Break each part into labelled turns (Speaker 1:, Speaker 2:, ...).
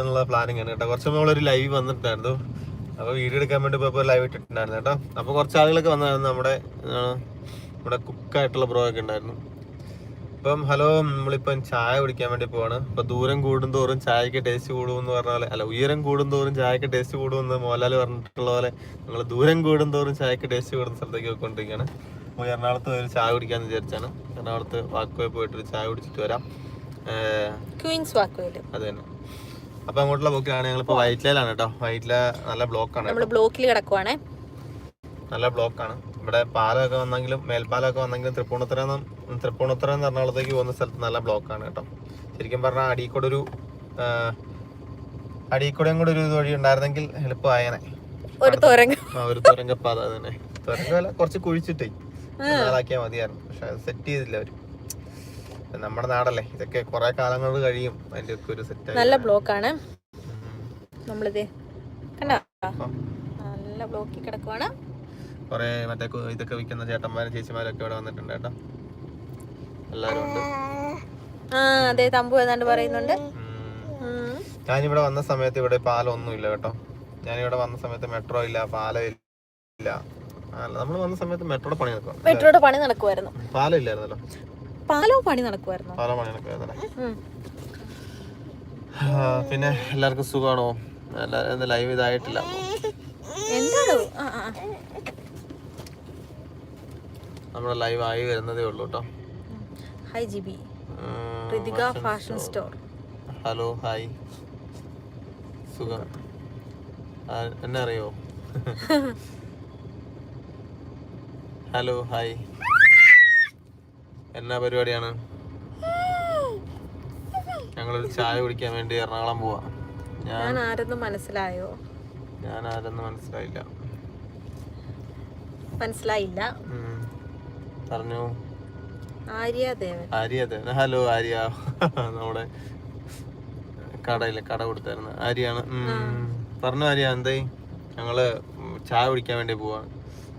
Speaker 1: എന്നുള്ള പ്ലാനിങ് ആണ് കേട്ടോ. കുറച്ച് നമ്മളൊരു ഒരു ലൈവ് വന്നിട്ടുണ്ടായിരുന്നു. അപ്പോൾ വീഡിയോ എടുക്കാൻ വേണ്ടി പോയപ്പോൾ ലൈവ് ഇട്ടിട്ടുണ്ടായിരുന്നു കേട്ടോ. അപ്പോൾ കുറച്ച് ആളുകളൊക്കെ വന്നായിരുന്നു നമ്മുടെ നമ്മുടെ കുക്കായിട്ടുള്ള ബ്രോ ഒക്കെ ഉണ്ടായിരുന്നു. ഇപ്പം ഹലോ നമ്മളിപ്പം ചായ കുടിക്കാൻ വേണ്ടി പോവാണ്. ഇപ്പൊ ദൂരം കൂടുന്തോറും ചായക്ക് ടേസ്റ്റ് കൂടുമെന്ന് പറഞ്ഞ പോലെ അല്ല ഉയരം കൂടുന്തോറും ചായക്ക് ടേസ്റ്റ് കൂടുമെന്ന് മോഹൻലാൽ പറഞ്ഞിട്ടുള്ള പോലെ നമ്മൾ ദൂരം കൂടുന്തോറും ചായക്ക് ടേസ്റ്റ് കൂടുന്ന സ്ഥലത്തേക്ക് പോയിക്കൊണ്ടിരിക്കുകയാണ്. അപ്പോൾ എറണാകുളത്ത് ഒരു ചായ കുടിക്കാമെന്ന് വിചാരിച്ചാണ്. എറണാകുളത്ത് വാക്കുവേ പോയിട്ട് ഒരു ചായ കുടിച്ചിട്ട് വരാം.
Speaker 2: ക്വീൻസ്
Speaker 1: അത് തന്നെ. അപ്പൊ അങ്ങോട്ടുള്ള പോക്കിലാണ് ഇപ്പൊ വൈറ്റ്ലയിലാണ് കേട്ടോ. വൈറ്റ്ല നല്ല ബ്ലോക്കാണ്
Speaker 2: നമ്മൾ ബ്ലോക്കിൽ കിടക്കുവാണേ.
Speaker 1: നല്ല ബ്ലോക്കാണ്. ഇവിടെ പാലമൊക്കെ വന്നെങ്കിലും മേൽപ്പാലമൊക്കെ വന്നെങ്കിലും തൃപ്പൂണിത്തുറ തൃപ്പൂണിത്തുറ എന്ന് എറണാകുളത്തേക്ക് പോകുന്ന സ്ഥലത്ത് നല്ല ബ്ലോക്കാണ് കേട്ടോ. ശരിക്കും പറഞ്ഞാൽ അടിയിൽക്കൂടെ ഒരു അടീക്കൂടെയും കൂടെ ഒരു വഴി ഉണ്ടായിരുന്നെങ്കിൽ എളുപ്പമായനെ.
Speaker 2: ഒരു തുരങ്ക
Speaker 1: പാത ഒരു തുരങ്കപ്പാത തന്നെ. തുരങ്കമല്ല കുറച്ച് കുഴിച്ചിട്ടേ. നാളാക്കിയാൽ മതിയായിരുന്നു. പക്ഷെ സെറ്റ് ചെയ്തില്ല അവർ. നമ്മുടെ നാടല്ലേ? ഇതൊക്കെ കുറെ കാലങ്ങൾ കഴിയും. അതിന്റെ ഒക്കെ ഒരു സെറ്റ്
Speaker 2: നല്ല ബ്ലോക്ക് ആണ് നമ്മളിത് കണ്ട? നല്ല ബ്ലോക്കിൽ കിടക്കുവാണ്.
Speaker 1: കുറെ മറ്റേ ഇതൊക്കെ വിൽക്കുന്ന ചേട്ടന്മാരും ചേച്ചിമാരൊക്കെ ഇവിടെ വന്നിട്ടുണ്ട് കേട്ടോ. എല്ലാരും ഉണ്ട്.
Speaker 2: ആ അതെ തമ്പു ഏതാണ്ട് പറയുന്നുണ്ട്.
Speaker 1: ഞാനിവിടെ വന്ന സമയത്ത് ഇവിടെ പാലമൊന്നും ഇല്ല കേട്ടോ. ഞാനിവിടെ വന്ന സമയത്ത് മെട്രോ ഇല്ല പാലം ഇല്ല. നമ്മൾ വന്ന സമയത്ത് മെട്രോയുടെ പണി നടക്കും
Speaker 2: മെട്രോയുടെ പണി നടക്കുമായിരുന്നു
Speaker 1: പാലം ഇല്ലായിരുന്നല്ലോ.
Speaker 2: പാലവും പണി നടക്കുമായിരുന്നു
Speaker 1: പാലോ പണി നടക്കുമായിരുന്നു പിന്നെ എല്ലാവർക്കും സുഖമാണോ? എല്ലാവരും ലൈവ് ഇതായിട്ടില്ല.
Speaker 2: എന്താണ്.
Speaker 1: നമ്മുടെ ലൈവ് ആയി വരുന്നതേ ഉള്ളൂ കേട്ടോ.
Speaker 2: Hi Jibi Ritika fashion store
Speaker 1: hello hi സുഖം. എന്നെ അറിയോ? ഹലോ ഹായ് എന്നാ പരിപാടിയാണ്? ഞങ്ങളൊരു ചായ കുടിക്കാൻ വേണ്ടി എറണാകുളം പോവാ. ഞാൻ
Speaker 2: ആരെന്ന് മനസ്സിലായോ?
Speaker 1: ഞാൻ ആരെന്ന് മനസ്സിലായില്ല.
Speaker 2: മനസ്സിലായില്ല.
Speaker 1: പറഞ്ഞു.
Speaker 2: ആര്യ ദേവൻ?
Speaker 1: ആര്യ അതെ ഹലോ ആര്യ. നമ്മുടെ കടയിൽ കട കൊടുത്തായിരുന്നു. ആര്യാണ്. പറഞ്ഞു ആര്യ എന്തേ? ഞങ്ങൾ ചായ കുടിക്കാൻ വേണ്ടി പോവാണ്.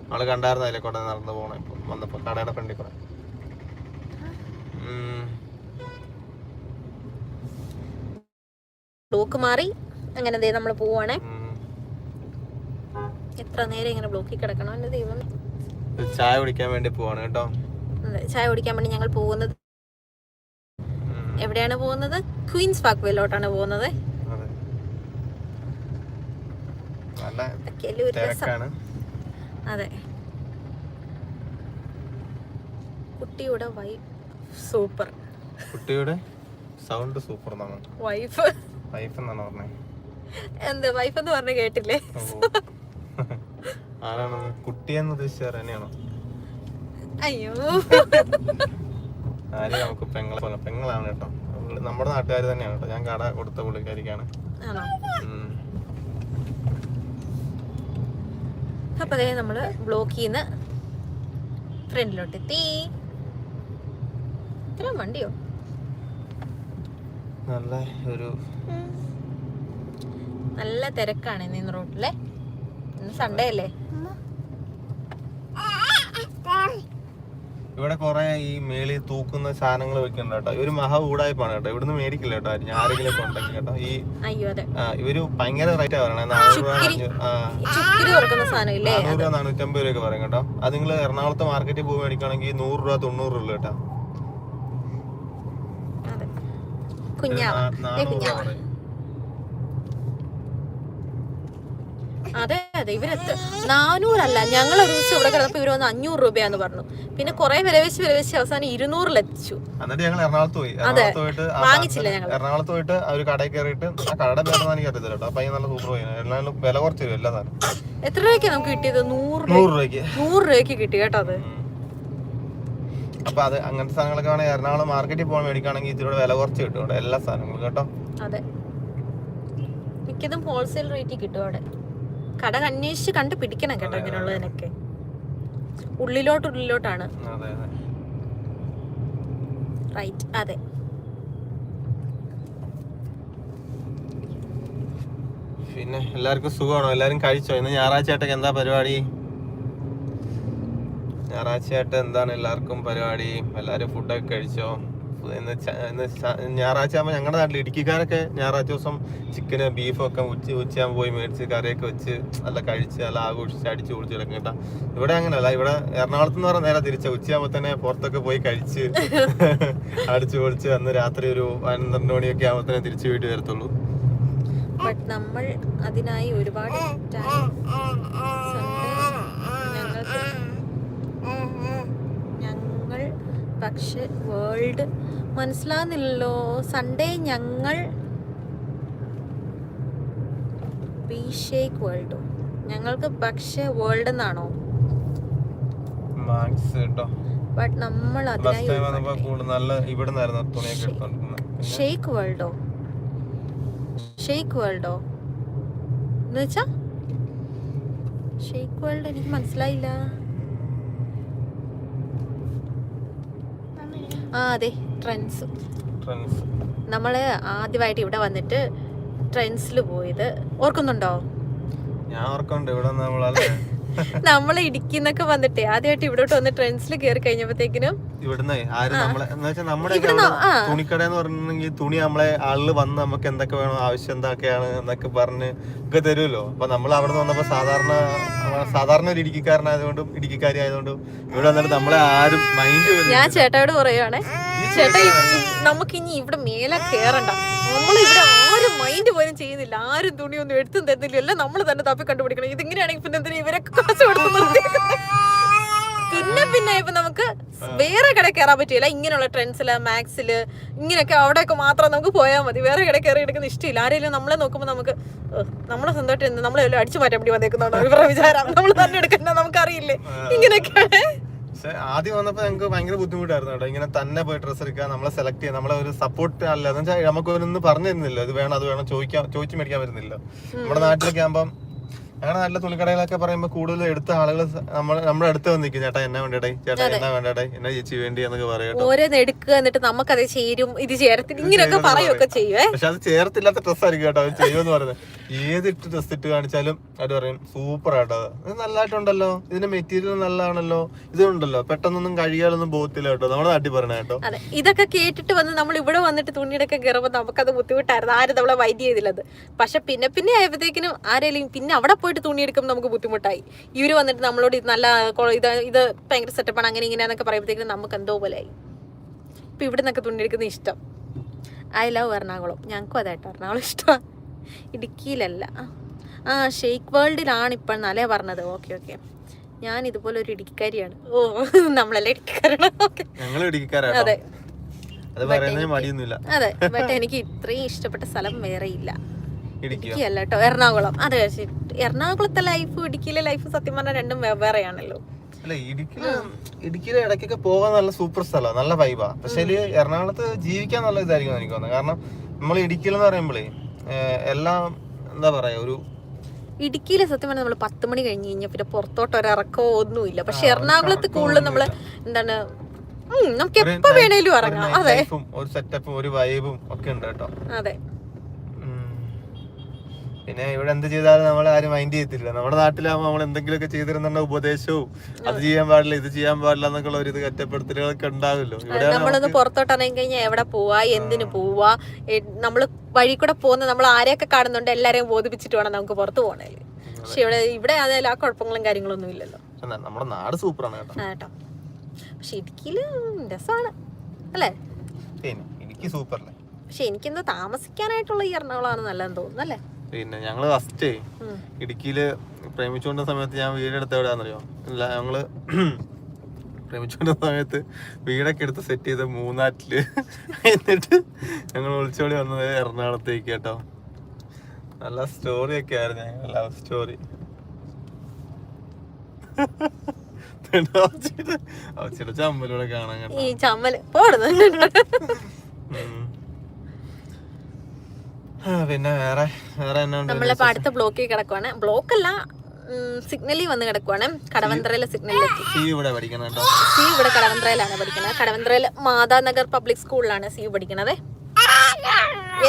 Speaker 1: നമ്മൾ കണ്ടായിരുന്നല്ലേ കൂടെ നടന്നു പോണേ ഇപ്പൊ. വന്നപ്പോ കടയുടെ ഫ്രണ്ടിൽ കൂടെ.
Speaker 2: ബ്ലോക്ക് മാറി. അങ്ങനെ ദേ നമ്മൾ പോവാണേ. എത്ര നേരം ഇങ്ങനെ ബ്ലോക്കിൽ കിടക്കണം എന്റെ ദൈവം
Speaker 1: ചായ കുടിക്കാൻ വേണ്ടി പോവാണ് കേട്ടോ.
Speaker 2: ചായ കുടിക്കാൻ വേണ്ടി ഞങ്ങൾ പോകുന്നത്. എവിടെയാണ് പോകുന്നത്? ക്വീൻസ് പാക്വേലോട്ടാണ് പോകുന്നത്.
Speaker 1: അതെ.
Speaker 2: കുട്ടിയുടെ വൈ സൂപ്പർ.
Speaker 1: കുട്ടിയുടെ സൗണ്ട് സൂപ്പർ എന്നാണ്.
Speaker 2: വൈഫ്.
Speaker 1: വൈഫ് എന്നാണ് പറഞ്ഞത്
Speaker 2: എന്ത് വൈഫ് എന്ന് പറഞ്ഞ കേട്ടില്ലേ?
Speaker 1: ആരാണ്? കുട്ടിയെന്ന് ഉദ്ദേശിച്ചത് തന്നെയാണോ?
Speaker 2: അയ്യോ.
Speaker 1: ആര്യ നമുക്ക് പെങ്ങളെ പെങ്ങളാണ് കേട്ടോ. നമ്മുടെ നാട്ടുകാർ തന്നെയാണ് കേട്ടോ. ഞാൻ കട കൊടുത്ത പുള്ളിക്കാരിക്കാണ്.
Speaker 2: അപ്പൊ അതേ നമ്മൾ ബ്ലോക്കിൽ നിന്ന് ഫ്രണ്ടിലോട്ട് എത്തി ഇത്ര വണ്ടിയോ?
Speaker 1: നല്ല ഒരു
Speaker 2: നല്ല തിരക്കാണ് ഇന്ന് റോഡിലെ ഇന്ന് സൺഡേ അല്ലേ?
Speaker 1: ഇവിടെ കുറെ ഈ മേളിൽ തൂക്കുന്ന സാധനങ്ങൾ വെക്കണ്ട കേട്ടോ. ഇവർ മഹാ ഊടായ്പാണ് കേട്ടോ. ഇവിടുന്ന് മേടിക്കില്ല കേട്ടോ ആരും. ആരെങ്കിലും ഉണ്ടെങ്കിൽ കേട്ടോ. ഈ ഇവർ ഭയങ്കര റേറ്റ് പറയണേ. നാനൂറ് രൂപ നാനൂറ്റമ്പത് രൂപയൊക്കെ പറയും കേട്ടോ. അത് നിങ്ങൾ എറണാകുളത്തെ മാർക്കറ്റിൽ പോയി മേടിക്കുകയാണെങ്കിൽ നൂറ് രൂപ തൊണ്ണൂറ് രൂപ കേട്ടോ
Speaker 2: അതെ കുഞ്ഞാവ. ഏ അതെ അതെ ഇവരെത്ത് നാനൂറല്ല. ഞങ്ങൾ ഒരു ദിവസം ഇവിടെ കിടന്നപ്പോ ഇവർ വന്ന് അഞ്ഞൂറ് രൂപയാന്ന് പറഞ്ഞു. പിന്നെ കുറെ വില വെച്ച് വില വെച്ച് അവസാനം ഇരുന്നൂറിലെത്തിച്ചു.
Speaker 1: എന്നിട്ട് ഞങ്ങൾ എറണാകുളത്ത് പോയി. എറണാകുളത്ത് പോയിട്ട്
Speaker 2: വാങ്ങിച്ചില്ല ഞങ്ങൾ.
Speaker 1: എറണാകുളത്ത് പോയിട്ട് ഒരു കടയിൽ കയറിയിട്ട് ആ കടയുടെ പേരൊന്നും എനിക്ക് അറിയത്തില്ല കേട്ടോ. അപ്പൊ നല്ല സൂപ്പർ പയ്യൻ എന്നാലും വില കുറച്ച് തരും എല്ലാ സാധനം
Speaker 2: എത്ര രൂപയ്ക്ക് നമുക്ക് കിട്ടിയത്? നൂറ് രൂപ
Speaker 1: നൂറ് രൂപയ്ക്ക്.
Speaker 2: നൂറ് രൂപയ്ക്ക് കിട്ടി കേട്ടോ അത്.
Speaker 1: അപ്പൊ അത് അങ്ങനത്തെ സാധനങ്ങളൊക്കെ വേണമെങ്കിൽ എറണാകുളം മാർക്കറ്റിൽ പോകാൻ മേടിക്കുകയാണെങ്കിൽ ഇതിലൂടെ വില കുറച്ച് കിട്ടും അവിടെ എല്ലാ സാധനങ്ങളും കേട്ടോ.
Speaker 2: അതെ. മിക്കതും ഹോൾസെയിൽ റേറ്റിൽ കിട്ടും അവിടെ. കട അന്വേഷിച്ച് കണ്ട് പിടിക്കണം കേട്ടോ ഇങ്ങനെയുള്ളതിനൊക്കെ. ഉള്ളിലോട്ട് ഉള്ളിലോട്ടാണ്. റൈറ്റ് അതെ.
Speaker 1: പിന്നെ എല്ലാവർക്കും സുഖമാണോ? എല്ലാരും കഴിച്ചോ? ഇന്ന് ഞായറാഴ്ച ആയിട്ടൊക്കെ എന്താ പരിപാടി? ഞായറാഴ്ച ആയിട്ട് എന്താണ് എല്ലാവർക്കും പരിപാടി എല്ലാവരും ഫുഡൊക്കെ കഴിച്ചോ ഇന്ന് ഇന്ന് ഞായറാഴ്ച ആകുമ്പോൾ ഞങ്ങളുടെ നാട്ടിൽ ഇടുക്കിക്കാരൊക്കെ ഞായറാഴ്ച ദിവസം ചിക്കന് ബീഫൊക്കെ ഉച്ച ഉച്ചയാകുമ്പോൾ പോയി മേടിച്ച് കറിയൊക്കെ വെച്ച് നല്ല കഴിച്ച് നല്ല ആഘോഷിച്ച് അടിച്ച് കുടിച്ച് കിടക്കും കേട്ടോ ഇവിടെ അങ്ങനെയല്ല ഇവിടെ എറണാകുളത്ത് എന്ന് പറഞ്ഞാൽ നേരെ തിരിച്ച ഉച്ചയാകുമ്പോൾ തന്നെ പുറത്തൊക്കെ പോയി കഴിച്ച് അടിച്ച് പൊളിച്ച് അന്ന് രാത്രി ഒരു പന്ത്രണ്ട് മണിയൊക്കെ ആകുമ്പോൾ തന്നെ തിരിച്ച് വീട്ടിൽ വരത്തുള്ളൂ
Speaker 2: ബട്ട് നമ്മൾ അതിനായി ഒരുപാട് ഞങ്ങൾക്ക് ഞങ്ങൾ പക്ഷെ വേൾഡ് മനസ്സിലാകുന്നില്ലല്ലോ സൺഡേ ഞങ്ങൾ ബി ഷേക്ക് വേൾഡോ ഞങ്ങൾക്ക് പക്ഷേ വേൾഡ് എന്നാണോ? ബട്ട് നമ്മൾ ഷേക്ക് വേൾഡോ ഷേക്ക് വേൾഡോ എന്ന് വെച്ചാ? ഷേക്ക് വേൾഡ് എനിക്ക് മനസ്സിലായില്ല. ആ അതെ. ട്രെൻസ്.
Speaker 1: ട്രെൻസ്.
Speaker 2: നമ്മൾ ആദ്യമായിട്ട് ഇവിടെ വന്നിട്ട് ട്രെൻസിൽ പോയത്. ഓർക്കുന്നുണ്ടോ?
Speaker 1: ഞാൻ ഓർക്കുന്നുണ്ട്. ഇവിടെ നമ്മൾ
Speaker 2: നമ്മൾ ഇടുക്കിന്നൊക്കെ വന്നിട്ടേ. ആദ്യമായിട്ട് ഇവിടോട്ട് വന്ന് ട്രെൻസിൽ കയറി കഴിഞ്ഞപ്പോഴത്തേക്കിനും
Speaker 1: ഇവിടുന്ന് ആരും നമ്മളെ എന്ന് വെച്ചാൽ നമ്മുടെ തുണിക്കട എന്ന് പറഞ്ഞിട്ടുണ്ടെങ്കിൽ തുണി നമ്മളെ ആളിൽ വന്ന് നമുക്ക് എന്തൊക്കെ വേണം ആവശ്യം എന്തൊക്കെയാണ് എന്നൊക്കെ പറഞ്ഞ് ഒക്കെ തരുമല്ലോ. അപ്പൊ നമ്മൾ അവിടെ നിന്ന് വന്നപ്പോ സാധാരണ സാധാരണ ഒരു ഇടുക്കിക്കാരനായതുകൊണ്ടും ഇടുക്കിക്കാരി ആയതുകൊണ്ടും ഇവിടെ വന്നിട്ട് നമ്മളെ ആരും മൈൻഡ്
Speaker 2: ഞാൻ ചേട്ടായോട് പറയുവാണേ ചേട്ടാ നമുക്ക് ഇനി ഇവിടെ മേലെ കേറണ്ട. നമ്മൾ ഇവിടെ ആരും മൈൻഡ് പോലും ചെയ്യുന്നില്ല. ആരും തുണിയൊന്നും എടുത്തും തരുന്നില്ല. എല്ലാം നമ്മൾ തന്നെ തപ്പി കണ്ടുപിടിക്കണം. ഇതിങ്ങനെയാണെങ്കിൽ പിന്നെ എന്തിനാ ഇവരൊക്കെ കാശ് കൊടുത്ത്? പിന്നെ പിന്നെ ഇപ്പൊ നമുക്ക് വേറെ കട കയറാൻ പറ്റില്ല ഇങ്ങനെയുള്ള ട്രെൻഡ്സിൽ മാക്സിൽ ഇങ്ങനെയൊക്കെ അവിടെയൊക്കെ മാത്രം നമുക്ക് പോയാൽ മതി. വേറെ കട കയറി എടുക്കുന്ന ഇഷ്ടമില്ല ആരെങ്കിലും നമ്മളെ നോക്കുമ്പോൾ നമുക്ക് നമ്മളെ സ്വന്തമായിട്ട് എന്ത് നമ്മളെ അടിച്ചു മാറ്റാൻ വേണ്ടി വന്നേക്കുന്നുണ്ടോ ഇവരുടെ വിചാരം. നമ്മൾ തന്നെ എടുക്കുന്ന നമുക്കറിയില്ലേ. ഇങ്ങനെയൊക്കെയാണ്.
Speaker 1: പക്ഷെ ആദ്യം വന്നപ്പോ ഞങ്ങൾക്ക് ഭയങ്കര ബുദ്ധിമുട്ടായിരുന്നു കേട്ടോ. ഇങ്ങനെ തന്നെ പോയി ഡ്രസ്സ് എടുക്കുക നമ്മളെ സെലക്ട് ചെയ്യാൻ നമ്മളെ ഒരു സപ്പോർട്ട് അല്ല. എന്ന് വെച്ചാൽ നമുക്ക് ഒന്നും പറഞ്ഞു തരുന്നില്ല. ഇത് വേണം അത് വേണം ചോദിക്കാൻ ചോദിച്ചു മേടിക്കാൻ വരുന്നില്ല നമ്മുടെ നാട്ടിലൊക്കെ ആകുമ്പം ഞങ്ങളുടെ നല്ല തുണിക്കടകളൊക്കെ പറയുമ്പോൾ കൂടുതൽ എടുത്ത ആളുകൾ നമ്മൾ നമ്മുടെ അടുത്ത് വന്ന് നിൽക്കും. ചേട്ടാ എന്നാ വേണ്ടേ ചേട്ടാ എന്നാ വേണ്ടേ എന്നാ ചേച്ചി വേണ്ടി? എന്നൊക്കെ പറയും കേട്ടോ.
Speaker 2: ഓരോന്ന് എടുക്കുക എന്നിട്ട് നമുക്കത് ചേരും ഇത് ചേരത്തില്ല. ഇങ്ങനെയൊക്കെ പറയുകയൊക്കെ ചെയ്യുവേ
Speaker 1: പക്ഷെ അത് ചേർത്തില്ലാത്ത ഡ്രസ് ആയിരിക്കും കേട്ടോ. അത് ചെയ്യുമെന്ന് പറയുന്നത്. ഏത് ഇട്ട് ഡ്രസ് ഇട്ട് കാണിച്ചാലും അത് പറയും സൂപ്പർ ആട്ടോ. ഇത് നല്ലതായിട്ടുണ്ടല്ലോ ഇതിന്റെ മെറ്റീരിയൽ നല്ലതാണല്ലോ ഇതുണ്ടല്ലോ. പെട്ടെന്നൊന്നും കഴിയാലൊന്നും പോകത്തില്ല കേട്ടോ. നമ്മുടെ നാട്ടിൽ പറയണ കേട്ടോ.
Speaker 2: ഇതൊക്കെ കേട്ടിട്ട് വന്ന് നമ്മൾ ഇവിടെ വന്നിട്ട് തുണിയുടെയൊക്കെ കയറുമ്പോൾ നമുക്കത് ബുദ്ധിമുട്ടായിരുന്നു. ആരും നമ്മളെ വൈദ്യ ചെയ്തില്ലത്. പക്ഷെ പിന്നെ പിന്നെ ആയപ്പോഴത്തേക്കിനും ആരെങ്കിലും പിന്നെ അവിടെ പോയിട്ട് തുണി എടുക്കുമ്പോൾ നമുക്ക് ബുദ്ധിമുട്ടായി. ഇവർ വന്നിട്ട് നമ്മളോട് ഇത് നല്ല ഇത് ഇത് ഭയങ്കര സെറ്റപ്പാണ് അങ്ങനെ ഇങ്ങനെയാന്നൊക്കെ പറയുമ്പോഴത്തേക്കും നമുക്ക് എന്തോ പോലെ ആയി ഇപ്പൊ ഇവിടെ നിന്നൊക്കെ തുണി എടുക്കുന്ന ഇഷ്ടം. I love Ernakulam. ഞങ്ങൾക്കും അതായിട്ട് എറണാകുളം ഇഷ്ടമാണ് ഇടുക്കിയിലല്ല. ആ. ഷെയ്ക്ക് വേൾഡിലാണ് ഇപ്പോൾ നല്ലേ പറഞ്ഞത്. ഓക്കെ ഓക്കെ ഞാൻ ഇതുപോലെ ഒരു ഇടുക്കിക്കാരിയാണ്. ഓ നമ്മളെല്ലാം ഇടുക്കിക്കാരാണ്? അതെ.
Speaker 1: അതെ
Speaker 2: ബട്ട് എനിക്ക് ഇത്രയും ഇഷ്ടപ്പെട്ട സ്ഥലം വേറെ ഇല്ല.
Speaker 1: ഇടുക്കിയോ
Speaker 2: ഇടുക്കി അല്ല കേട്ടോ. എറണാകുളം. അതെ എറണാകുളത്തെ ലൈഫ് ഇടുക്കിയിലെ ലൈഫ് സത്യം പറഞ്ഞാൽ രണ്ടും വെവ്വേറെയാണല്ലോ
Speaker 1: അല്ല ഇടുക്കിയിൽ ഇടുക്കിയിലെ ഇടയ്ക്കൊക്കെ പോകാൻ നല്ല സൂപ്പർ സ്ഥലമാണ് നല്ല വൈബാ പക്ഷെ എറണാകുളത്ത് ജീവിക്കാൻ നല്ല ഇതായിരിക്കും എനിക്ക് തോന്നുന്നത് കാരണം നമ്മൾ ഇടുക്കിയിൽ എന്ന് പറയുമ്പോഴേ എല്ലാം എന്താ പറയാ ഒരു
Speaker 2: ഇടുക്കിയിലെ സത്യം പറഞ്ഞാൽ നമ്മൾ പത്ത് മണി കഴിഞ്ഞ് കഴിഞ്ഞാൽ പിന്നെ പുറത്തോട്ട് ഒരു ഒന്നും ഒന്നുമില്ല. പക്ഷെ എറണാകുളത്ത് കൂടുതൽ നമ്മൾ എന്താണ് നമുക്ക് എപ്പോ വേണേലും ഇറങ്ങാം. അതെ.
Speaker 1: ഒരു സെറ്റപ്പും ഒരു വൈബും ഒക്കെ ഉണ്ട് കേട്ടോ.
Speaker 2: അതെ.
Speaker 1: പിന്നെ ഇവിടെ എന്ത് ചെയ്താലും നമ്മൾ ആരും മൈൻഡ് ചെയ്യത്തില്ല. നമ്മുടെ നാട്ടിലാകുമ്പോൾ നമ്മൾ എന്തെങ്കിലുമൊക്കെ ചെയ്തിരുന്ന ഉപദേശവും അത് ചെയ്യാൻ പാടില്ല ഇത് ചെയ്യാൻ പാടില്ല എന്നൊക്കെ ഒരു കറ്റപ്പെടുത്തലുകളൊക്കെ ഉണ്ടാവില്ലോ
Speaker 2: നമ്മളൊന്ന് പുറത്തോട്ട് ഇറങ്ങി കഴിഞ്ഞാൽ എവിടെ പോവാ എന്തിനു പോവാ നമ്മൾ നമ്മൾ വഴി കൂടെ പോകുന്ന നമ്മൾ ആരെയൊക്കെ കാണുന്നുണ്ട് എല്ലാരെയും ബോധിപ്പിച്ചിട്ട് വേണം നമുക്ക് പുറത്ത് പോകണേ പക്ഷെ ഇവിടെ ഇവിടെ അതെല്ലാം ആ കുഴപ്പങ്ങളും കാര്യങ്ങളൊന്നും ഇല്ലല്ലോ.
Speaker 1: പക്ഷെ നമ്മുടെ നാട് സൂപ്പറാണ് കേട്ടോ.
Speaker 2: പക്ഷെ ഇടുക്കിയിൽ രസമാണ് അല്ലേ?
Speaker 1: പിന്നെ ഇടുക്കി സൂപ്പറല്ലേ?
Speaker 2: പക്ഷെ എനിക്കെന്തോ താമസിക്കാനായിട്ടുള്ള ഈ എറണാകുളമാണ് നല്ലതെന്ന് തോന്നുന്നു അല്ലേ?
Speaker 1: പിന്നെ ഞങ്ങൾ ഫസ്റ്റ്. ഇടുക്കിയിൽ പ്രേമിച്ചുകൊണ്ട സമയത്ത് ഞാൻ വീടെടുത്ത് എവിടെയാണെന്നറിയോ? ഇല്ല ഞങ്ങൾ പ്രേമിച്ചുകൊണ്ട സമയത്ത് വീടൊക്കെ എടുത്ത് സെറ്റ് ചെയ്ത് മൂന്നാറ്റിൽ എന്നിട്ട് ഞങ്ങൾ ഒളിച്ചോടി വന്നത് എറണാകുളത്തേക്ക് കേട്ടോ. നല്ല സ്റ്റോറി ഒക്കെ ആയിരുന്നു ഞങ്ങൾ ലവ് സ്റ്റോറി ചമ്മലൂടെ കാണാൻ കേട്ടോ
Speaker 2: ഈ ചമ്മൽ പോടുന്നു
Speaker 1: ഉം. ആ, പിന്നെ വേറെ വേറെ നമ്മളെ
Speaker 2: നമ്മളിപ്പോ അടുത്ത ബ്ലോക്കിൽ കിടക്കുവാണ്. ബ്ലോക്ക് അല്ല സിഗ്നലിൽ വന്ന് കിടക്കുവാണ്. കടവന്ത്രയിലെ സിഗ്നലിലെത്തി
Speaker 1: സി ഇവിടെ പഠിക്കണം കേട്ടോ.
Speaker 2: സി ഇവിടെ കടവന്ത്രയിലാണ് പഠിക്കുന്നത് കടവന്ത്രയിൽ മാതാനഗർ പബ്ലിക് സ്കൂളിലാണ് സി പഠിക്കുന്നത്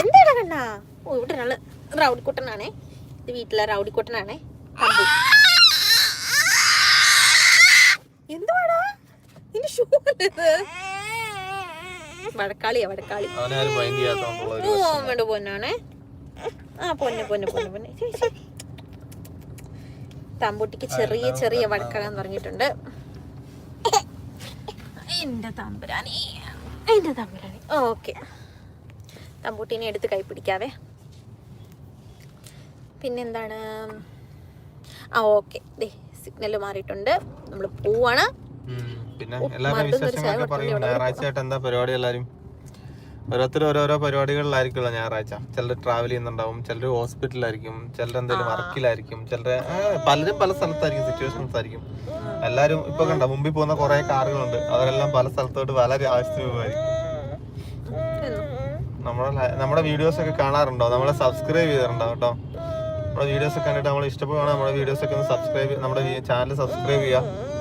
Speaker 2: എന്താണ് കണ്ണാ? ഓ ഇവിടെ ഒരാൾ റൗഡിക്കുട്ടനാണേ. ഇത് വീട്ടിലെ റൗഡിക്കുട്ടനാണേ. തമ്പു. എന്തുവാടാ? നിന്റെ ഷൂ ഇത്? വഴക്കാളിയാ വടക്കാളി. അങ്ങോട്ട് പൊന്നാണേ. ആ പൊന്ന് പൊന്ന് പൊന്ന് പൊന്ന്. തമ്പുട്ടിക്ക് ചെറിയ ചെറിയ വടക്കാളി പറഞ്ഞിട്ടുണ്ട്. എന്റെ തമ്പുരാനി. എന്റെ തമ്പുരാനി. ഓക്കെ. തമ്പൂട്ടിനെ എടുത്ത് കൈ പിടിക്കാവേ. പിന്നെന്താണ്? ആ ഓക്കെ. ദേ സിഗ്നൽ മാറിയിട്ടുണ്ട്. നമ്മൾ പോവാണ്.
Speaker 1: പിന്നെ
Speaker 2: എല്ലാവരും
Speaker 1: വിശേഷങ്ങളൊക്കെ പറയും. ഞായറാഴ്ച ആയിട്ട് എന്താ പരിപാടി എല്ലാരും ഓരോരുത്തർ ഓരോരോ പരിപാടികളിലായിരിക്കുമല്ലോ ഞായറാഴ്ച. ചിലർ ട്രാവൽ ചെയ്യുന്നുണ്ടാവും ചിലർ ഹോസ്പിറ്റലായിരിക്കും ചിലർ എന്തെങ്കിലും വർക്കിലായിരിക്കും ചിലർ പലരും പല സ്ഥലത്തായിരിക്കും സിറ്റുവേഷൻസ് ആയിരിക്കും. എല്ലാരും ഇപ്പൊ കണ്ട മുമ്പിൽ പോകുന്ന കുറെ കാറുകളുണ്ട്. അവരെല്ലാം പല സ്ഥലത്തോട്ട് പല ആവശ്യത്തിന് പോകുമായിരിക്കും. നമ്മുടെ നമ്മുടെ വീഡിയോസ് ഒക്കെ കാണാറുണ്ടോ? നമ്മളെ സബ്സ്ക്രൈബ് ചെയ്തിട്ടുണ്ടോ കേട്ടോ? നമ്മുടെ വീഡിയോസ് ഒക്കെ കണ്ടിട്ട് നമ്മൾ ഇഷ്ടപ്പെടുകയാണെങ്കിൽ നമ്മുടെ വീഡിയോസ് ഒക്കെ ഒന്ന് സബ്സ്ക്രൈബ് നമ്മുടെ ചാനൽ സബ്സ്ക്രൈബ് ചെയ്യുക. ആ,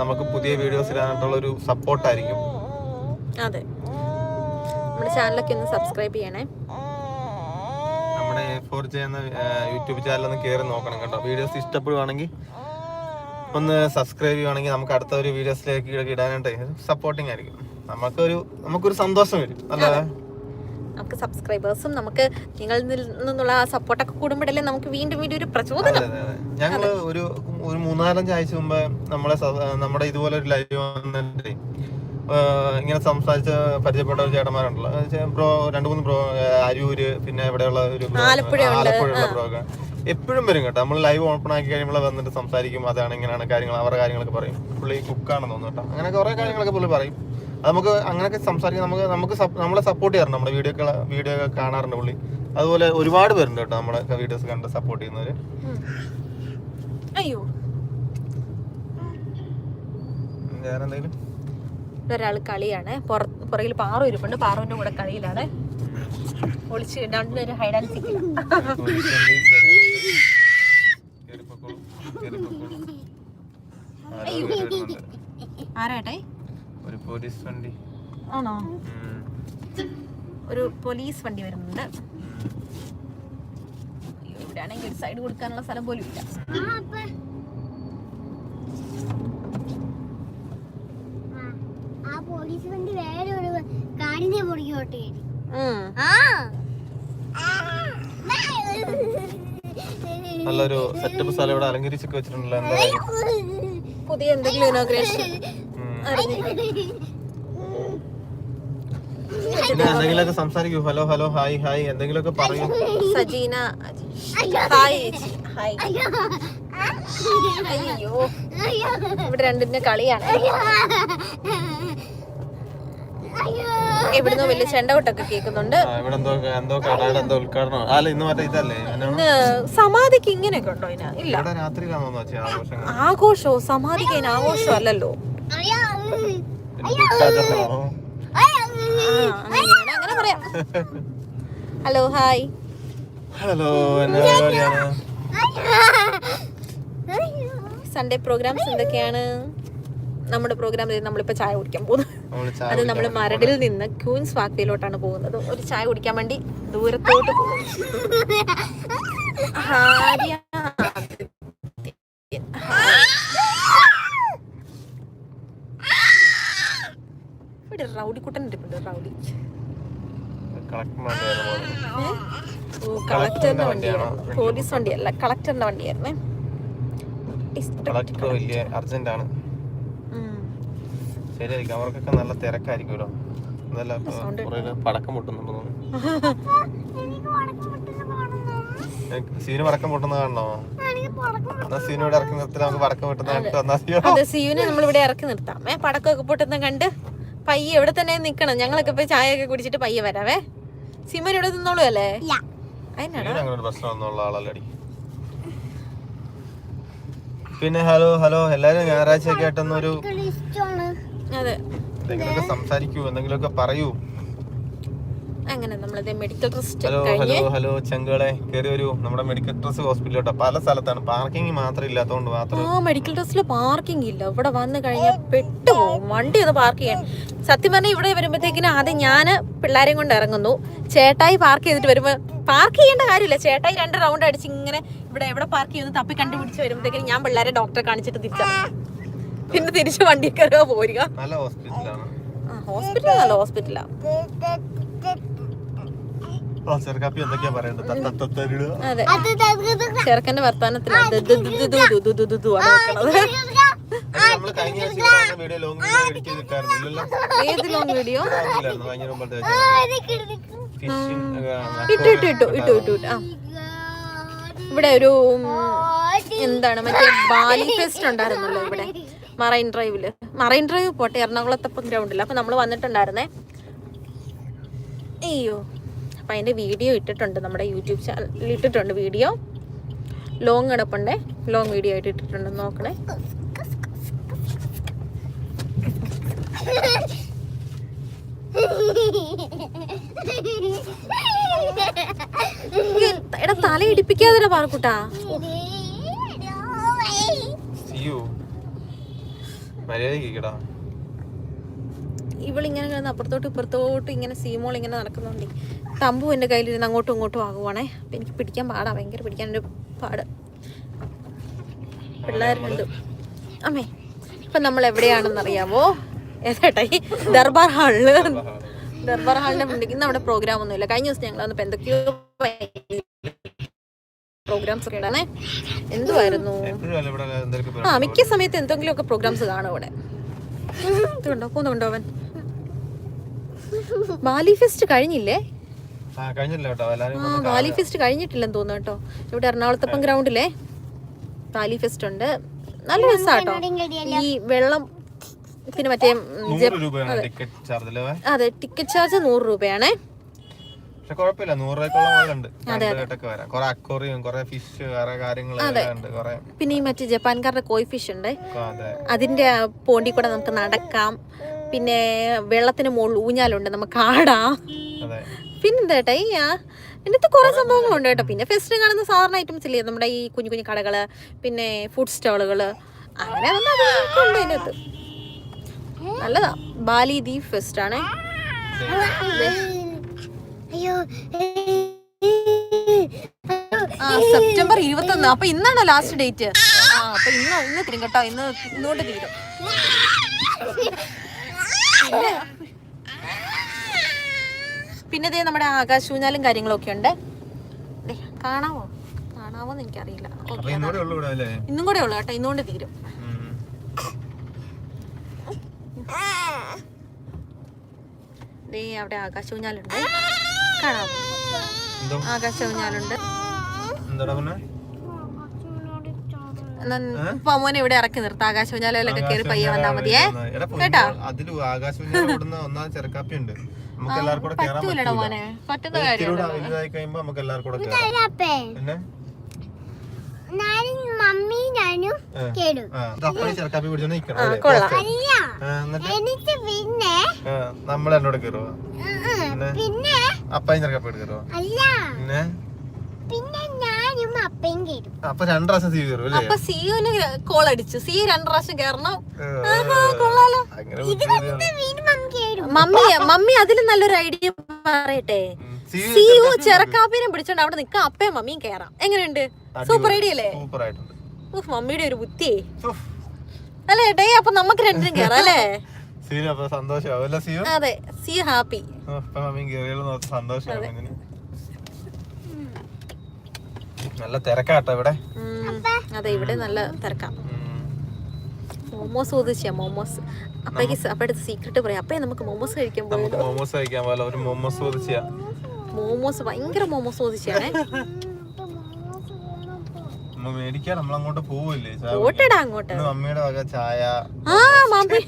Speaker 1: നമുക്ക് പുതിയ വീഡിയോസ് ഇടാനായിട്ടുള്ള ഒരു സപ്പോർട്ടായിരിക്കും
Speaker 2: അതെ. നമ്മുടെ ചാനലൊക്കെ ഒന്ന് സബ്സ്ക്രൈബ് ചെയ്യണേ.
Speaker 1: നമ്മുടെ ഫോർ എന്ന യൂട്യൂബ് ചാനൽ ഒന്ന് കയറി നോക്കണം കേട്ടോ. വീഡിയോസ് ഇഷ്ടപ്പെടുവാണെങ്കിൽ ഒന്ന് സബ്സ്ക്രൈബ് ചെയ്യുവാണെങ്കിൽ നമുക്ക് അടുത്ത ഒരു വീഡിയോസിലേക്ക് ഇടാനായിട്ട് സപ്പോർട്ടിങ് ആയിരിക്കും. നമുക്കൊരു നമുക്കൊരു സന്തോഷം വരും. അല്ലാതെ
Speaker 2: നമുക്ക് സബ്സ്ക്രൈബേഴ്സും നമുക്ക് നിങ്ങളിൽ നിന്നുള്ള ആ സപ്പോർട്ടൊക്കെ കൂടുമ്പോഴല്ലേ നമുക്ക് വീണ്ടും വീണ്ടും ഒരു പ്രചോദനം.
Speaker 1: ഞങ്ങൾ. ഒരു ഒരു മൂന്നാലഞ്ച് ആഴ്ച മുമ്പ് നമ്മളെ നമ്മുടെ ഇതുപോലെ ഒരു ലൈവ് വന്നിട്ട് ഇങ്ങനെ സംസാരിച്ച് പരിചയപ്പെട്ട ഒരു ചേട്ടന്മാരുണ്ടല്ലോ. ബ്രോ രണ്ട് മൂന്ന് ബ്രോ അരൂര് പിന്നെ ഇവിടെയുള്ള ഒരു. ആലപ്പുഴയുള്ള ബ്രോ ഒക്കെ എപ്പോഴും വരും കേട്ടോ. നമ്മൾ ലൈവ് ഓപ്പൺ ആക്കി കഴിയുമ്പോൾ വന്നിട്ട് സംസാരിക്കും. അതാണ് ഇങ്ങനെയാണ് കാര്യങ്ങൾ അവരുടെ കാര്യങ്ങളൊക്കെ പറയും. പുള്ളി കുക്കാണെന്ന് തോന്നുന്നു കേട്ടോ. അങ്ങനെ കുറെ കാര്യങ്ങളൊക്കെ പുള്ളി പറയും. അത് നമുക്ക് അങ്ങനെയൊക്കെ സംസാരിക്കാൻ നമുക്ക് നമുക്ക് നമ്മളെ സപ്പോർട്ട് ചെയ്യാറുണ്ട്. നമ്മുടെ വീഡിയോ വീഡിയോ ഒക്കെ കാണാറുണ്ട് പുള്ളി. അതുപോലെ ഒരുപാട് പേരുണ്ട് കേട്ടോ നമ്മുടെ വീഡിയോസ് കണ്ട് സപ്പോർട്ട് ചെയ്യുന്നവര്.
Speaker 2: അയ്യോ. ഇവിടെ ഒരാൾ കളിയാണ്. പുറകിൽ പാറു ഇരിപ്പുണ്ട്. പാറുവിന്റെ കൂടെ കളിയിലാണ്. ഒളിച്ച് രണ്ടുപേരും ഹൈഡ് ആൻഡ് സീക്കില്ല ആരാട്ടെ
Speaker 1: പോലീസ് വണ്ടി.
Speaker 2: ആണോ? ഒരു പോലീസ് വണ്ടി വരുന്നുണ്ട്. അയ്യോ, ഇവിടെയാണെങ്കിൽ ഒരു സൈഡ് കൊടുക്കാനുള്ള സ്ഥലം പോലും ഇല്ല.
Speaker 3: ആ പോലീസ് വണ്ടി വേറെ ഒരു കാടിനെ പൊടിക്കോട്ടെ.
Speaker 1: നല്ലൊരു സെറ്റപ്പ് സ്ഥലം ഇവിടെ അലങ്കരിച്ചൊക്കെ വെച്ചിട്ടുണ്ടല്ലോ
Speaker 2: പുതിയ എന്തെങ്കിലും ഇനോഗ്രേഷൻ.
Speaker 1: പിന്നെ എന്തെങ്കിലുമൊക്കെ സംസാരിക്കൂ. ഹലോ ഹലോ ഹായ് ഹായ് എന്തെങ്കിലുമൊക്കെ പറയൂ.
Speaker 2: Sajeena hi hi. അയ്യോ. ഇവിടെ രണ്ടിന്റെ കളിയാണ്. ഇവിടുന്ന് വലിയ ചെണ്ടകൊട്ടൊക്കെ കേൾക്കുന്നുണ്ട്.
Speaker 1: ആ, എന്തോ എന്തോ കടയുടെ എന്തോ ഉദ്ഘാടനം. അല്ല ഇന്ന് മറ്റേ ഇതല്ലേ? എന്നാണ്
Speaker 2: സമാധിക്ക് ഇങ്ങനെയൊക്കെ ഉണ്ടോ ഇതിന്? ഇല്ല. ആഘോഷോ? സമാധിക്ക് അതിന് ആഘോഷം അല്ലല്ലോ
Speaker 1: പിന്നെ ദുഃഖാചരണമാണോ
Speaker 2: ആ, അങ്ങനെയാണ് അങ്ങനെ പറയാം hello hi
Speaker 1: hello
Speaker 2: Sunday programs എന്തൊക്കെയാണ്? നമ്മുടെ പ്രോഗ്രാം നമ്മളിപ്പോ ചായ കുടിക്കാൻ പോകുന്നു
Speaker 1: നമ്മൾ
Speaker 2: അത് നമ്മൾ മരടിൽ നിന്ന് ക്യൂൻസ് വാക്വേയിലോട്ടാണ് പോകുന്നത്. ഒരു ചായ കുടിക്കാൻ വേണ്ടി ദൂരത്തോട്ട് പോകും ഹാരിയ. ഇവിടെ റൗഡിക്കുട്ടൻ ഇരിപ്പുണ്ട് റൗഡി. ഓ കളക്ടറിന്റെ വണ്ടിയായിരുന്നു പോലീസ് വണ്ടിയല്ല കളക്ടറിന്റെ വണ്ടിയായിരുന്നേ.
Speaker 1: കളക്ടർ വലിയ അർജന്റ് ആണ്
Speaker 2: ഉം.
Speaker 1: ശരിയായിരിക്കും അവർക്കൊക്കെ നല്ല തിരക്കായിരിക്കുമല്ലോ. അതല്ല പടക്കം പൊട്ടുന്നുണ്ട് സീന് പടക്കം പൊട്ടുന്ന കാണണോ സീനോട് ഇറക്കി നിർത്തി നമുക്ക് പടക്കം പൊട്ടുന്ന കണ്ടിട്ട്
Speaker 2: ഇറക്കി നിർത്താം. പടക്കമൊക്കെ പൊട്ടുന്ന കണ്ട്? പയ്യെ ഇവിടെ തന്നെ നിക്കണം? ഞങ്ങളൊക്കെ പോയി ചായ ഒക്കെ കുടിച്ചിട്ട് പയ്യെ വരാവേ. സിമൻ ഇവിടെ നിന്നോളൂ അല്ലേ?
Speaker 1: പിന്നെ ഹലോ ഹലോ എല്ലാരും ഞായറാഴ്ച
Speaker 3: കേട്ടെന്നൊരു
Speaker 2: അതെ.
Speaker 1: എന്തെങ്കിലുമൊക്കെ സംസാരിക്കൂ എന്തെങ്കിലുമൊക്കെ പറയൂ.
Speaker 2: അങ്ങനെ നമ്മളത് medical trust
Speaker 1: hello hello hello ചെങ്കളെ കയറി വരൂ നമ്മുടെ മെഡിക്കൽ ട്രസ്റ്റ് ഹോസ്പിറ്റലോട്ടാ പല സ്ഥലത്താണ്. പാർക്കിംഗ് മാത്രം ഇല്ലാത്തതുകൊണ്ട് മാത്രം.
Speaker 2: ആ മെഡിക്കൽ ട്രസ്റ്റിൽ പാർക്കിംഗ് ഇല്ല. ഇവിടെ വന്ന് കഴിഞ്ഞാൽ പെട്ടുപോകും വണ്ടി ഒന്ന് പാർക്ക് ചെയ്യാൻ. സത്യം പറഞ്ഞാൽ ഇവിടെ വരുമ്പോഴത്തേക്കിനും ആദ്യം ഞാൻ പിള്ളേരെയും കൊണ്ട് ഇറങ്ങുന്നു. ചേട്ടായി പാർക്ക് ചെയ്തിട്ട് വരുമ്പോൾ പാർക്ക് ചെയ്യേണ്ട കാര്യമില്ല. ചേട്ടായി രണ്ട് റൗണ്ട് അടിച്ച് ഇങ്ങനെ ഇവിടെ എവിടെ പാർക്ക് ചെയ്യുന്നു തപ്പി കണ്ടുപിടിച്ച് വരുമ്പോഴത്തേക്കിനും ഞാൻ പിള്ളേരെ ഡോക്ടറെ കാണിച്ചിട്ട് തിരിച്ചു പിന്നെ തിരിച്ച് വണ്ടി കയറുക പോരുക.
Speaker 1: നല്ല ഹോസ്പിറ്റലാണ്
Speaker 2: ആ ഹോസ്പിറ്റലല്ല ഹോസ്പിറ്റലാ
Speaker 1: ഓ
Speaker 2: ചെറുക്കന്റെ
Speaker 1: വർത്താനത്തിൽ
Speaker 2: ഏത് ലോങ് വീഡിയോ ഇട്ടു ഇട്ടു ഇട്ടു ഇട്ടു ഇട്ടു ആ. ഇവിടെ ഒരു എന്താണ്? മറ്റേ ബാലി ഫെസ്റ്റ് ഉണ്ടായിരുന്നല്ലോ ഇവിടെ. മറൈൻ ഡ്രൈവിൽ. മറൈൻ ഡ്രൈവ് പോട്ടെ. എറണാകുളത്തപ്പം ഗ്രൗണ്ടിൽ അപ്പൊ നമ്മൾ വന്നിട്ടുണ്ടായിരുന്നേ. അയ്യോ. അപ്പൊ അതിന്റെ വീഡിയോ ഇട്ടിട്ടുണ്ട് നമ്മുടെ യൂട്യൂബ് ചാനലിൽ ഇട്ടിട്ടുണ്ട് വീഡിയോ. ലോങ് കിടപ്പുണ്ടേ. ലോങ് വീഡിയോ ആയിട്ട് ഇട്ടിട്ടുണ്ട് നോക്കണേ. എടാ തല ഇടിപ്പിക്കാതെ
Speaker 1: കേടാ
Speaker 2: ഇവളിങ്ങനെ കിടന്ന് അപ്പുറത്തോട്ട് ഇപ്പുറത്തോട്ട് ഇങ്ങനെ സീമോൾ ഇങ്ങനെ നടക്കുന്നുണ്ട്. തമ്പു എന്റെ കയ്യിലിരുന്ന് അങ്ങോട്ടും ഇങ്ങോട്ടും ആകുവാണേ. അപ്പം എനിക്ക് പിടിക്കാൻ പാടാ ഭയങ്കര പിടിക്കാൻ ഒരു പാട്. പിള്ളേരുണ്ട്. അമ്മേ ഇപ്പം നമ്മൾ എവിടെയാണെന്ന് അറിയാമോ ഏതാട്ടെ ദർബാർ ഹാളിൽ? ദർബാർ ഹാളിന്റെ മുന്നിൽ ഇന്ന് അവിടെ പ്രോഗ്രാം ഒന്നുമില്ല. കഴിഞ്ഞ ദിവസം ഞങ്ങൾ വന്നപ്പോൾ എന്തൊക്കെയോ പ്രോഗ്രാംസ് ഒക്കെ
Speaker 1: ഇവിടെ എന്തൊക്കെ
Speaker 2: ആ മിക്ക സമയത്ത് എന്തെങ്കിലുമൊക്കെ പ്രോഗ്രാംസ് കാണും ഇവിടെ ഇത് കണ്ടോ പോകുന്നുണ്ടോ അവൻ? ബാലി ഫെസ്റ്റ് കഴിഞ്ഞില്ലേ?
Speaker 1: എല്ലാരും
Speaker 2: ഫെസ്റ്റ് കഴിഞ്ഞിട്ടില്ലെന്ന് തോന്നുന്നു കേട്ടോ. ഇവിടെ എറണാകുളത്തപ്പം ഗ്രൗണ്ടിലേ വാലി ഫെസ്റ്റ് ഉണ്ട്. നല്ല രസാട്ടോ ഈ വെള്ളം പിന്നെ മറ്റേ അതെ. ടിക്കറ്റ് ചാർജ് നൂറ് രൂപയാണേ.
Speaker 1: പക്ഷെ കുഴപ്പമില്ല വരാം. കൊറേ അക്വറിയും കൊറേ ഫിഷ് വേറെ കാര്യങ്ങൾ ഉണ്ട് കൊറേ.
Speaker 2: പിന്നെ ഈ മറ്റേ ജപ്പാൻകാരുടെ കോയി ഫിഷ് ഉണ്ട്.
Speaker 1: അതെ.
Speaker 2: അതിന്റെ പോണ്ടി കൂടെ നമുക്ക് നടക്കാം. പിന്നെ വെള്ളത്തിന് മുകളിൽ ഊഞ്ഞാലുണ്ട് നമുക്ക് ആടാം.
Speaker 1: അതെ.
Speaker 2: പിന്നെന്താ ചേട്ടാ ഈ ആ ഇതിനകത്ത് കുറെ സംഭവങ്ങളുണ്ട് കേട്ടോ. പിന്നെ ഫെസ്റ്റിന് കാണുന്ന സാധാരണ ഐറ്റംസ് ഇല്ലേ നമ്മുടെ ഈ കുഞ്ഞു കുഞ്ഞു കടകൾ പിന്നെ ഫുഡ് സ്റ്റോളുകൾ അങ്ങനെ ഉണ്ട് നല്ലതാ. ബാലി ദീ ഫെസ്റ്റ് ആണ്.
Speaker 3: അയ്യോ.
Speaker 2: ആ സെപ്റ്റംബർ ഇരുപത്തൊന്ന്. അപ്പൊ ഇന്നാണോ ലാസ്റ്റ് ഡേറ്റ് ആ അപ്പൊ ഇന്ന് ഇന്ന് തീരും കേട്ടോ. ഇന്ന് ഇന്നുകൊണ്ട് തീരും. പിന്നെ പിന്നെ ഇതേ നമ്മുടെ ആകാശൂഞ്ഞാലും കാര്യങ്ങളൊക്കെ ഉണ്ട്. കാണാമോ കാണാമോ എന്ന് എനിക്കറിയില്ല. ഇന്നും കൂടെ ഉള്ളു കേട്ടോ ഇന്നുകൊണ്ട് തീരും. ദേ അവിടെ ആകാശൂഞ്ഞാലുണ്ട്.
Speaker 1: കാണാമോ
Speaker 2: ആകാശൂഞ്ഞാലുണ്ട്. എന്താ മോനെ ഇവിടെ ഇറക്കി നിർത്താം. ആകാശവിഞ്ഞാലൊക്കെ കേറി പയ്യെ വന്നാ മതിയേ. കേട്ടോ?
Speaker 1: അതിൽ ആകാശവിഞ്ഞാലോടുന്ന ചെറുക്കാപ്പി ഉണ്ട്.
Speaker 2: പറ്റുന്ന കാര്യം
Speaker 1: പിന്നെ?
Speaker 3: മമ്മി ഞാനും
Speaker 1: ചെറുക്കാപ്പി എന്നിട്ട്?
Speaker 3: പിന്നെ?
Speaker 1: നമ്മൾ എന്നോട് പിന്നെ? ചെറുക്കാപ്പി
Speaker 3: എടുക്കറോ
Speaker 1: പിന്നെ അപ്പൊ രണ്ടു പ്രാവശ്യം സീ കയറും അല്ലേ?
Speaker 2: അപ്പൊ സിയുന് കോൾ അടിച്ചു. സി രണ്ടു പ്രാവശ്യം കയറണം
Speaker 1: ഏ,
Speaker 2: കൊള്ളാലോ.
Speaker 1: അങ്ങനെ.
Speaker 3: മമ്മി
Speaker 2: മമ്മി മമ്മി അതിലും നല്ലൊരു ഐഡിയ പറയട്ടെ
Speaker 1: സിഒ
Speaker 2: സിയു ചെറുക്കാപ്പിനെ പിടിച്ചോണ്ട് അവിടെ നിക്കാം അപ്പയും മമ്മിയും കയറാം എങ്ങനെയുണ്ട്? സൂപ്പർ ഐഡിയ അല്ലേ?
Speaker 1: സൂപ്പർ ആയിട്ടുണ്ട്.
Speaker 2: ഉഫ്, മമ്മിയുടെ ഒരു ബുദ്ധിയേ.
Speaker 1: ഉഫ്.
Speaker 2: അല്ലേ ഡേ അപ്പൊ നമുക്ക് രണ്ടിനും കയറാം അല്ലേ?
Speaker 1: സീനു അപ്പൊ സന്തോഷമാവും. അല്ലേ സീനു
Speaker 2: അതെ സി ഹാപ്പി
Speaker 1: മമ്മിയും കയറിയാലും നോക്ക് സന്തോഷമാവും കുഞ്ഞിന്. നല്ല തിരക്കാട്ടോ ഇവിടെ.
Speaker 2: അതെ ഇവിടെ നല്ല തിരക്കാ. മോമോസ് ചോദിച്ചാ മോമോസ്. അപ്പയ്ക്ക് സ- അപ്പഴത്തെ സീക്രട്ട് പറയാം. അപ്പേ നമുക്ക് മോമോസ് കഴിക്കാൻ
Speaker 1: നമുക്ക് മോമോസ് കഴിക്കാൻ പോലെ ഒരു മോമോസ് ചോദിച്ചാ.
Speaker 2: മോമോസ് ഭയങ്കര മോമോസ്
Speaker 1: മേടിക്കാൻ നമ്മൾ അങ്ങോട്ട് പോവില്ലേ
Speaker 2: അങ്ങോട്ട്.
Speaker 1: ഇന്ന് മമ്മിയുടെ വക ചായ.
Speaker 2: ആ മമ്മി.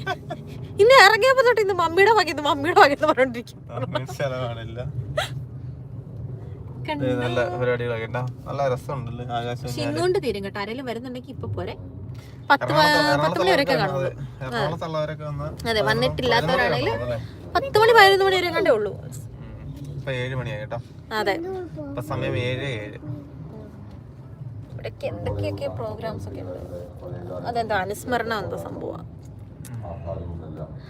Speaker 2: ഇന്ന് ഇറങ്ങിയപ്പോ തൊട്ട് ഇന്ന് മമ്മിയുടെ വക ഇത് മമ്മിയുടെ വക എന്ന് പറഞ്ഞോണ്ടിരിക്കും
Speaker 1: മമ്മിയുടെ ചെലവാണില്ല
Speaker 2: കണ്ടോ?
Speaker 1: ഏ, നല്ല പരിപാടികളൊക്കെ നല്ല രസമുണ്ടല്ലേ ആകാശം
Speaker 2: ഇന്നുകൊണ്ട് തീരും കേട്ടോ. ആരെങ്കിലും വരുന്നുണ്ടെങ്കിൽ ഇപ്പൊ പോരെ. പത്ത് മ- പത്ത് മണി വരെയൊക്കെ അതെ. വന്നിട്ടില്ലാത്തവരാണെങ്കിൽ
Speaker 1: മണി
Speaker 2: പത്ത് മണി പതിനൊന്ന് മണി വരെ കണ്ടേ ഉള്ളൂ.
Speaker 1: ഏഴ് മണിയായി കേട്ടോ.
Speaker 2: അതെ.
Speaker 1: സമയം ഏഴ് ഏഴ്.
Speaker 2: ഇവിടേക്ക് എന്തൊക്കെയൊക്കെ പ്രോഗ്രാംസ് ഒക്കെ ഉണ്ട്? അതെന്താ അനുസ്മരണ എന്തോ സംഭവം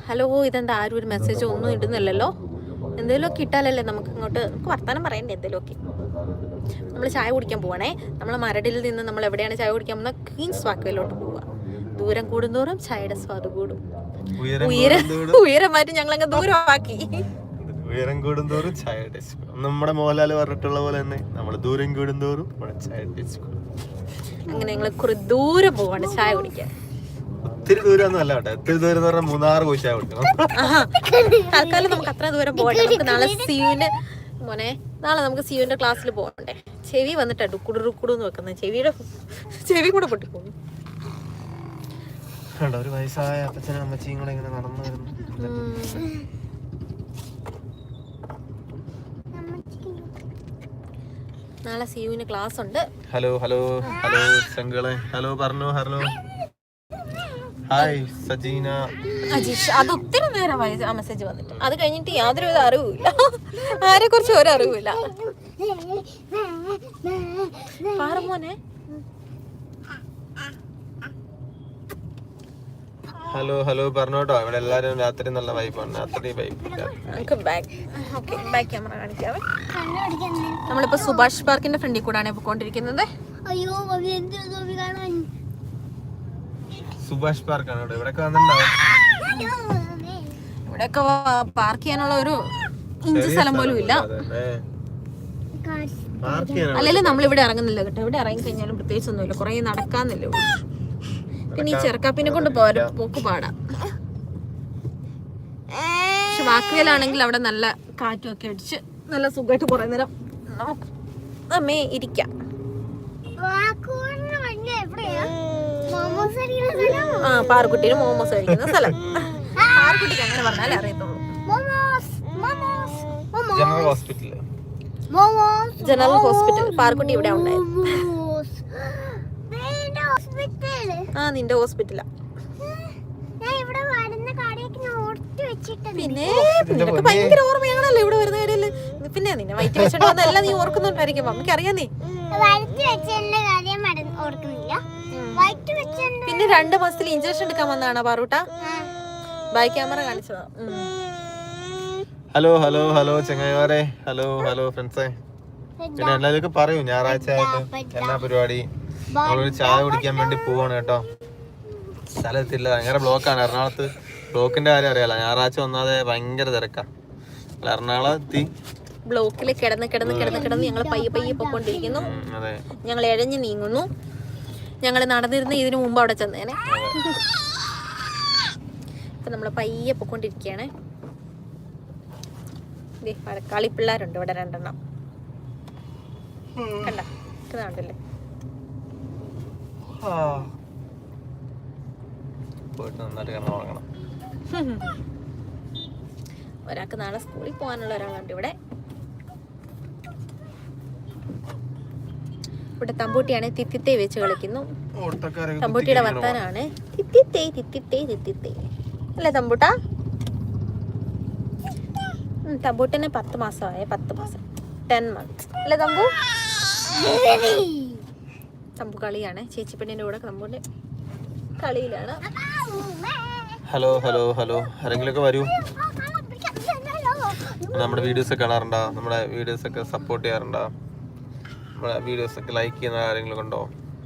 Speaker 2: ഹലോ ഇതെന്താ? ആരും ഒരു മെസ്സേജ് ഒന്നും ഇടുന്നില്ലല്ലോ? എന്തെങ്കിലുമൊക്കെ ഇട്ടാലല്ലേ നമുക്ക് ഇങ്ങോട്ട് നമുക്ക് വർത്തമാനം പറയണ്ടേ എന്തെങ്കിലുമൊക്കെ? നമ്മൾ ചായ കുടിക്കാൻ പോവാണേ. നമ്മൾ മരടിൽ നിന്ന് നമ്മൾ എവിടെയാണ് ചായ കുടിക്കാൻ പോകുന്നത്? ക്വീൻസ് വാക്കയിലോട്ട് പോവുക ദൂരം കൂടുന്തോറും ചായയുടെ സ്വാദ് കൂടും.
Speaker 1: ഉയരം
Speaker 2: ഉയരം മാറ്റി ഞങ്ങൾ അങ്ങ് ദൂരമാക്കി.
Speaker 1: ഉയരം കൂടുന്തോറും ചായ ടേസ്റ്റ് നമ്മുടെ മോഹൻലാൽ പറഞ്ഞിട്ടുള്ള പോലെ തന്നെ നമ്മൾ ദൂരം കൂടുന്തോറും നമ്മുടെ ചായ ടേസ്റ്റ്
Speaker 2: അങ്ങനെ ഞങ്ങൾ കുറെ ദൂരെ പോവാണ് ചായ കുടിക്കാൻ.
Speaker 1: ഒത്തിരി ദൂരം ഒന്നും അല്ല കേട്ടോ. ഒത്തിരി ദൂരം എന്ന് പറഞ്ഞാൽ മൂന്നാറ് കോശാ
Speaker 2: ആഹാ. തൽക്കാലം നമുക്ക് അത്ര ദൂരം പോകണ്ട. നമുക്ക് നാളെ സിയുവിന്റെ മോനെ നാളെ നമുക്ക് സിയുവിന്റെ ക്ലാസ്സിൽ പോകണ്ടേ. ചെവി വന്നിട്ടാ ഡുക്കുടു റുക്കുടു എന്ന് വെക്കുന്നത് ചെവിയുടെ ചെവി കൂടെ പൊട്ടിപ്പോകും.
Speaker 1: ഒരു വയസ്സായ അപ്പച്ചനും അമ്മച്ചിയും കൂടെ ഇങ്ങനെ നടന്നു വരുന്നു.
Speaker 2: നാളെ സിയുവിന് ക്ലാസ് ഉണ്ട്
Speaker 1: ഹലോ ഹലോ ഹലോ ശങ്കളെ ഹലോ പറഞ്ഞു ഹലോ ഹായ് സജീന
Speaker 2: അജീഷ് അത് ഒത്തിരി നേരമായി ആ മെസ്സേജ് വന്നിട്ട്. അത് കഴിഞ്ഞിട്ട് യാതൊരുവിധ അറിവില്ല ആരെ കുറിച്ച് ഒരു അറിവുമില്ല പാറമോനെ
Speaker 1: ഹലോ ഹലോ പറഞ്ഞോട്ടോ. ഇവിടെ എല്ലാരും രാത്രി നല്ല വൈബാണ് രാത്രി വൈബ്
Speaker 2: ബാക്ക് ക്യാമറ കാണിക്കാവേ നമ്മളിപ്പോ സുഭാഷ് പാർക്കിന്റെ ഫ്രണ്ടിൽ കൂടാണ് പോയിക്കൊണ്ടിരിക്കുന്നത്
Speaker 3: അയ്യോ ഗോപി എന്ത് ഗോപി കാണാൻ
Speaker 1: സുഭാഷ് പാർക്കാണ് ഇവിടെ ഇവിടെ വന്നിട്ടുണ്ടാവും.
Speaker 2: ഇവിടെയൊക്കെ പാർക്ക് ചെയ്യാനുള്ള ഒരു ഇഞ്ച് സ്ഥലം പോലും ഇല്ല. അല്ലെങ്കിൽ നമ്മൾ ഇവിടെ ഇറങ്ങുന്നില്ല കേട്ടോ. ഇവിടെ ഇറങ്ങി കഴിഞ്ഞാലും പ്രത്യേകിച്ച് ഒന്നുമില്ല. കുറെ നടക്കാന്നില്ല പിന്നെ ഈ ചെറുക്കാപ്പിനെ കൊണ്ട് പോരാ പോക്ക് പാടാ. പക്ഷെ വാക്കുവേലാണെങ്കിൽ അവിടെ നല്ല കാറ്റും ഒക്കെ അടിച്ച് നല്ല സുഖമായിട്ട് കുറെ നേരം നമ്മേ അമ്മേ ഇരിക്കാം
Speaker 3: വാക്കുകൊണ്ട് വണ്ടി എവിടെയാ മോമോസ് അടിക്കുന്ന സ്ഥലം
Speaker 2: ആ പാർക്കുട്ടിന് മോമോസ് കഴിക്കുന്ന സ്ഥലം പാർക്കുട്ടിക്ക് അങ്ങനെ പറഞ്ഞാലേ അറിയത്തുള്ളൂ.
Speaker 3: Momos momos momos.
Speaker 1: General hospital
Speaker 3: momos
Speaker 2: general hospital Parukutty ഇവിടെ ഉണ്ടായിരുന്നു.
Speaker 3: ഹോസ്പിറ്റൽ
Speaker 2: ആ നിന്റെ ഹോസ്പിറ്റലാ. പിന്നെ നിനക്ക് ഭയങ്കര ഓർമ്മയാണല്ലോ ഇവിടെ വരുന്ന കാര്യം പിന്നെ നിന്നെ വയറ്റി വെച്ചിട്ട് വന്നെല്ലാം നീ ഓർക്കുന്നുണ്ടായിരിക്കും. അമ്മയ്ക്ക് അറിയാം നീ.
Speaker 3: വരച്ച് വെച്ചതിന്റെ കാര്യം ഓർക്കുന്നില്ല.
Speaker 2: പിന്നെ രണ്ട് മാസത്തിൽ ഇഞ്ചക്ഷൻ എടുക്കാൻ വന്നതാണോ പാറൂട്ട? ബൈ ക്യാമറ കാണിച്ചതാ.
Speaker 1: ഹലോ ഹലോ ഹലോ ചെങ്ങായിമാരെ. ഹലോ ഹലോ ഫ്രണ്ട്സേ. പിന്നെ എല്ലാവർക്കും പറയൂ ഞായറാഴ്ച ആയിട്ട് എന്നാ പരിപാടി? നമ്മളൊരു ചായ കുടിക്കാൻ വേണ്ടി പോവാണ് കേട്ടോ. സ്ഥലത്തില്ല ഭയങ്കര ബ്ലോക്കാണ്. എറണാകുളത്ത് ബ്ലോക്കിന്റെ കാര്യം അറിയാലോ. ഞായറാഴ്ച വന്നാതെ ഭയങ്കര തിരക്കാ. എറണാകുളത്തി
Speaker 2: ബ്ലോക്കിൽ കിടന്ന് കിടന്ന് കിടന്ന് കിടന്ന് ഞങ്ങൾ പയ്യെ പയ്യെ പൊക്കോണ്ടിരിക്കുന്നു ഞങ്ങൾ എഴഞ്ഞു നീങ്ങുന്നു. ഞങ്ങൾ നടന്നിരുന്ന ഇതിനു മുമ്പ് അവിടെ ചെന്നേനെ. ഇപ്പൊ നമ്മൾ പയ്യെ പൊക്കൊണ്ടിരിക്കയാണ്. കളി പിള്ളേരുണ്ട് ഇവിടെ രണ്ടെണ്ണം. കണ്ട?
Speaker 1: ഉറങ്ങണം.
Speaker 2: ഒരാൾക്ക് നാളെ സ്കൂളിൽ പോകാനുള്ള ഒരാളുണ്ട് ഇവിടെ. ഇവിടെ തമ്പൂട്ടിയാണ് തിത്തിത്തേ വെച്ച് കളിക്കുന്നു. തമ്പൂട്ടിയുടെ വർത്താനാണ്. തിത്തിത്തേ തിത്തിത്തേ തിത്തിത്തേ. അല്ലേ തമ്പൂട്ട? തമ്പൂട്ടിന് പത്ത് മാസമായ പത്ത് മാസം. ടെൻ മന്ത്സ് അല്ലേ തമ്പു? തമ്പു കളിയാണ്. ചേച്ചി പെണ്ണിന്റെ കൂടെ തമ്പൂന്റെ കളിയിലാണ്.
Speaker 1: Hello hello hello. ആരെങ്കിലൊക്കെ വരൂ. നമ്മുടെ വീഡിയോസ് ഒക്കെ കാണാറുണ്ടോ? നമ്മുടെ വീഡിയോസ് ഒക്കെ സപ്പോർട്ട് ചെയ്യാറുണ്ടോ? നമ്മുടെ വീഡിയോസ് ഒക്കെ ലൈക്ക് ചെയ്യുന്ന ആരെങ്കിലും ഉണ്ടോ?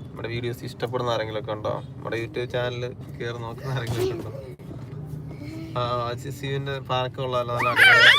Speaker 1: നമ്മുടെ വീഡിയോസ് ഇഷ്ടപ്പെടുന്ന ആരെങ്കിലും ഒക്കെ ഉണ്ടോ? നമ്മുടെ യൂട്യൂബ് ചാനൽ കയറി നോക്കുന്ന ആരെങ്കിലും ഉണ്ടോ? ആ സിയുവിന്റെ പാർക്കുള്ള നല്ല അടിപൊളി